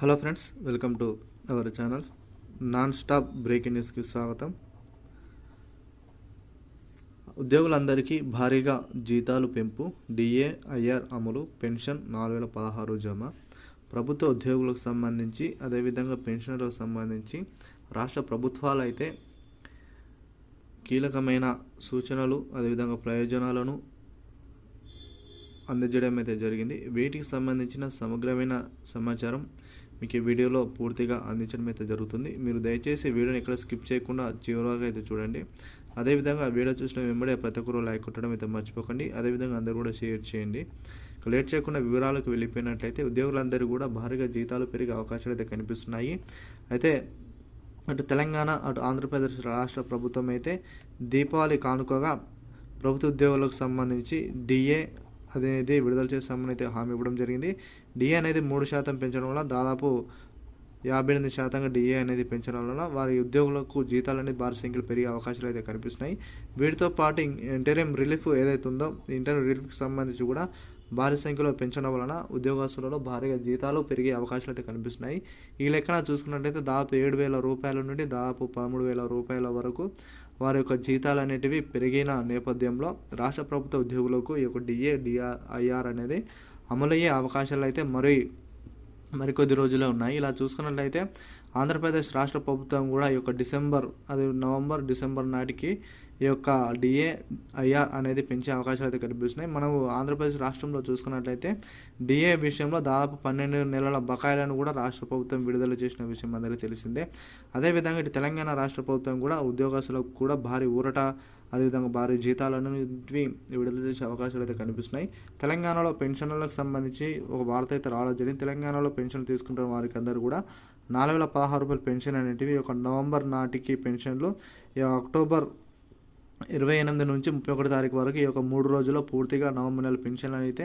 Hello friends welcome to our channel. Non stop breaking న్యూస్కి స్వాగతం. ఉద్యోగులందరికీ భారీగా జీతాలు పెంపు డిఏ ఐఆర్ అమలు పెన్షన్ నాలుగు వేల పదహారు జమ. ప్రభుత్వ ఉద్యోగులకు సంబంధించి అదేవిధంగా పెన్షనర్లకు సంబంధించి రాష్ట్ర ప్రభుత్వాలు అయితే కీలకమైన సూచనలు అదేవిధంగా ప్రయోజనాలను అందజేయడం అయితే జరిగింది. వీటికి సంబంధించిన సమగ్రమైన సమాచారం మీకు ఈ వీడియోలో పూర్తిగా అందించడం అయితే జరుగుతుంది. మీరు దయచేసి వీడియోని ఎక్కడ స్కిప్ చేయకుండా చివరగా అయితే చూడండి. అదేవిధంగా వీడియో చూసిన వెంబడే ప్రతి ఒక్కరు లైక్ కొట్టడం అయితే మర్చిపోకండి. అదేవిధంగా అందరూ కూడా షేర్ చేయండి. లేట్ చేయకుండా వివరాలకు వెళ్ళిపోయినట్లయితే ఉద్యోగులందరూ కూడా భారీగా జీతాలు పెరిగే అవకాశాలు అయితే కనిపిస్తున్నాయి. అయితే అటు తెలంగాణ అటు ఆంధ్రప్రదేశ్ రాష్ట్ర ప్రభుత్వం అయితే దీపావళి కానుకగా ప్రభుత్వ ఉద్యోగులకు సంబంధించి డిఏ అనేది విడుదల చేస్తామని అయితే హామీ ఇవ్వడం జరిగింది. డిఏ అనేది మూడు శాతం పెంచడం వల్ల దాదాపు యాభై ఎనిమిది శాతంగా డిఏ అనేది పెంచడం వలన వారి ఉద్యోగులకు జీతాలు అనేది భారీ సంఖ్యలో పెరిగే అవకాశాలు అయితే కనిపిస్తున్నాయి. వీటితో పాటు ఇంటర్ఎం రిలీఫ్ ఏదైతే ఉందో ఇంటర్ఎం రిలీఫ్కి సంబంధించి కూడా భారీ సంఖ్యలో పెంచడం వలన ఉద్యోగస్తులలో భారీగా జీతాలు పెరిగే అవకాశాలు అయితే కనిపిస్తున్నాయి. ఈ లెక్కన చూసుకున్నట్లయితే దాదాపు ఏడు వేల రూపాయల నుండి దాదాపు పదమూడు వేల రూపాయల వరకు వారి యొక్క జీతాలు అనేటివి పెరిగిన నేపథ్యంలో రాష్ట్ర ప్రభుత్వ ఉద్యోగులకు ఈ యొక్క డిఏ డిఆర్ ఐఆర్ అనేది అమలయ్యే అవకాశాలు అయితే మరి మరికొద్ది రోజులే ఉన్నాయి. ఇలా చూసుకున్నట్లయితే ఆంధ్రప్రదేశ్ రాష్ట్ర ప్రభుత్వం కూడా ఈ యొక్క డిసెంబర్ అది నవంబర్ డిసెంబర్ నాటికి ఈ యొక్క డిఏ ఐఆర్ అనేది పెంచే అవకాశాలు అయితే కనిపిస్తున్నాయి. మనం ఆంధ్రప్రదేశ్ రాష్ట్రంలో చూసుకున్నట్లయితే డిఏ విషయంలో దాదాపు పన్నెండు నెలల బకాయిలను కూడా రాష్ట్ర ప్రభుత్వం విడుదల చేసిన విషయం అందరికీ తెలిసిందే. అదేవిధంగా ఇటు తెలంగాణ రాష్ట్ర ప్రభుత్వం కూడా ఉద్యోగస్తులకు కూడా భారీ ఊరట అదేవిధంగా భారీ జీతాలను విడుదల చేసే అవకాశాలు అయితే కనిపిస్తున్నాయి. తెలంగాణలో పెన్షన్లకు సంబంధించి ఒక వార్త అయితే రావడం జరిగింది. తెలంగాణలో పెన్షన్ తీసుకుంటున్న వారికి అందరూ కూడా నాలుగు వేల పదహారు రూపాయల పెన్షన్ అనేటివి ఒక నవంబర్ నాటికి పెన్షన్లు ఈ అక్టోబర్ ఇరవై ఎనిమిది నుంచి ముప్పై ఒకటి తారీఖు వరకు ఈ యొక్క మూడు రోజుల్లో పూర్తిగా నవంబర్ నెల పెన్షన్లు అయితే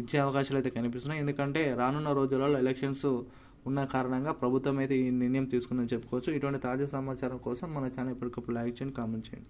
ఇచ్చే అవకాశాలు అయితే కనిపిస్తున్నాయి. ఎందుకంటే రానున్న రోజులలో ఎలక్షన్స్ ఉన్న కారణంగా ప్రభుత్వం అయితే ఈ నిర్ణయం తీసుకుందని చెప్పుకోవచ్చు. ఇటువంటి తాజా సమాచారం కోసం మన ఛానల్ ఇప్పటికప్పుడు లైక్ చేయండి కామెంట్ చేయండి.